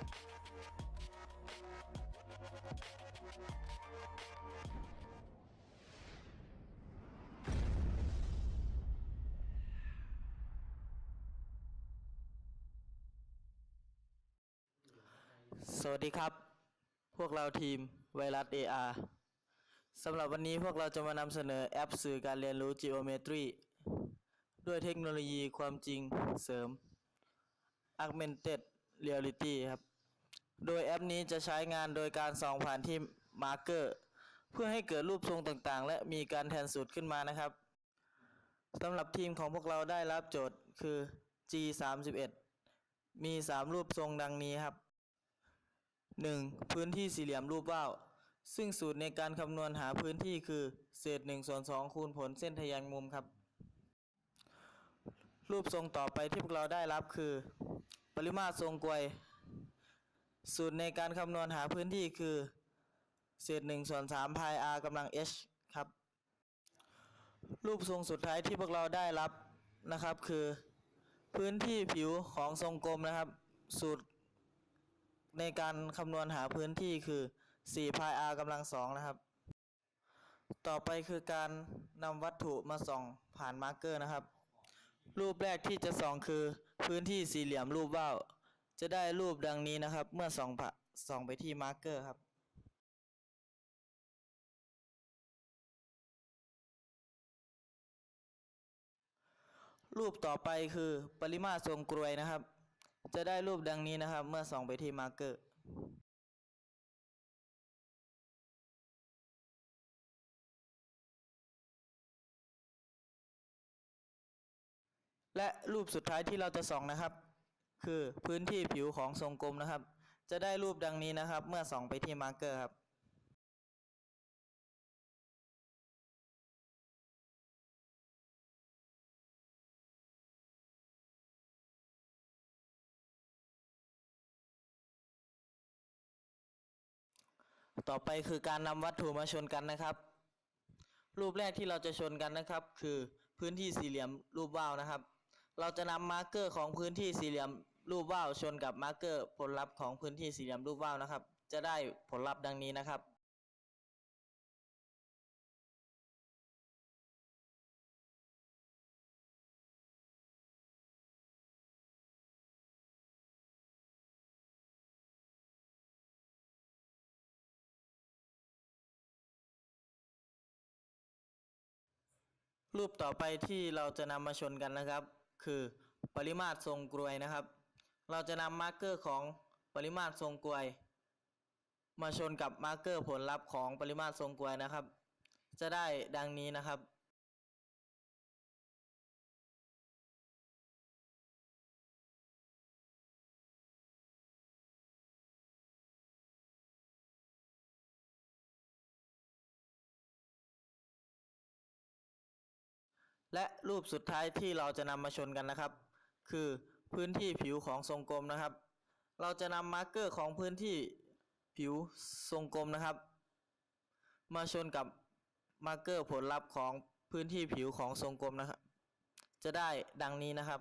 สวัสดีครับ พวกเราทีมไวรัส AR สำหรับวันนี้พวกเราจะมานำเสนอแอปสื่อการเรียนรู้ Geometry ด้วยเทคโนโลยีความจริงเสริม Augmented Reality ครับ โดยแอปนี้จะใช้งานโดยการส่องผ่านที่มาร์เกอร์เพื่อให้เกิดรูปทรงต่างๆ และมีการแทนสูตรขึ้นมานะครับสำหรับทีมของพวกเราได้รับโจทย์คือ G31 มี 3 รูปทรงดังนี้ครับ 1. พื้นที่สี่เหลี่ยมรูปว่าว ซึ่งสูตรในการคำนวณหาพื้นที่คือ เศษ1ส่วน2คูณผลเส้นทะแยงมุมครับ รูปทรงต่อไปที่พวกเราได้รับคือ ปริมาตรทรงกลวย สูตรในการคำนวณหาพื้นที่คือ เศษ1ส่วน3พาย r กำลัง h ครับ รูปทรงสุดท้ายที่พวกเราได้รับนะครับ คือพื้นที่ผิวของทรงกลมนะครับ สูตร ในการคำนวณหาพื้นที่คือ4พาย r กำลังสองนะครับ ต่อไปคือการนำวัตถุมาส่องผ่านมาร์กเกอร์นะครับ รูปแรกที่จะส่องคือพื้นที่สี่เหลี่ยมรูปว่าว จะได้รูปดังนี้นะครับ เมื่อส่องผ่าส่องไปที่มาร์กเกอร์ครับรูปต่อไปคือปริมาตรทรงกลวยนะครับ จะได้รูปดังนี้นะครับ เมื่อส่องไปที่มาร์กเกอร์ และรูปสุดท้ายที่เราจะส่องนะครับ คือพื้นที่ผิวของทรงกลมนะครับ จะได้รูปดังนี้นะครับ เมื่อส่องไปที่มาร์กเกอร์ครับ ต่อไปคือการนำวัตถุมาชนกันนะครับ รูปแรกที่เราจะชนกันนะครับ คือพื้นที่สี่เหลี่ยมรูปว่าวนะครับ เราจะนำมาร์กเกอร์ของพื้นที่สี่เหลี่ยม รูปว่าวชนกับมาร์กเกอร์ผลลัพธ์ของพื้นที่สี่เหลี่ยมรูปว่าวนะครับ จะได้ผลลัพธ์ดังนี้นะครับรูปต่อไปที่เราจะนำมาชนกันนะครับ คือปริมาตรทรงกลวยนะครับ เราจะนำมาร์กเกอร์ของปริมาตรทรงกลวย มาชนกับมาร์กเกอร์ผลลัพธ์ของปริมาตรทรงกลวยนะครับ จะได้ดังนี้นะครับ และรูปสุดท้ายที่เราจะนำมาชนกันนะครับ คือ พื้นที่ผิวของทรงกลมนะครับ เราจะนำมาร์กเกอร์ของพื้นที่ผิวทรงกลมนะครับ มาชนกับมาร์กเกอร์ผลลัพธ์ของพื้นที่ผิวของทรงกลมนะครับ จะได้ดังนี้นะครับ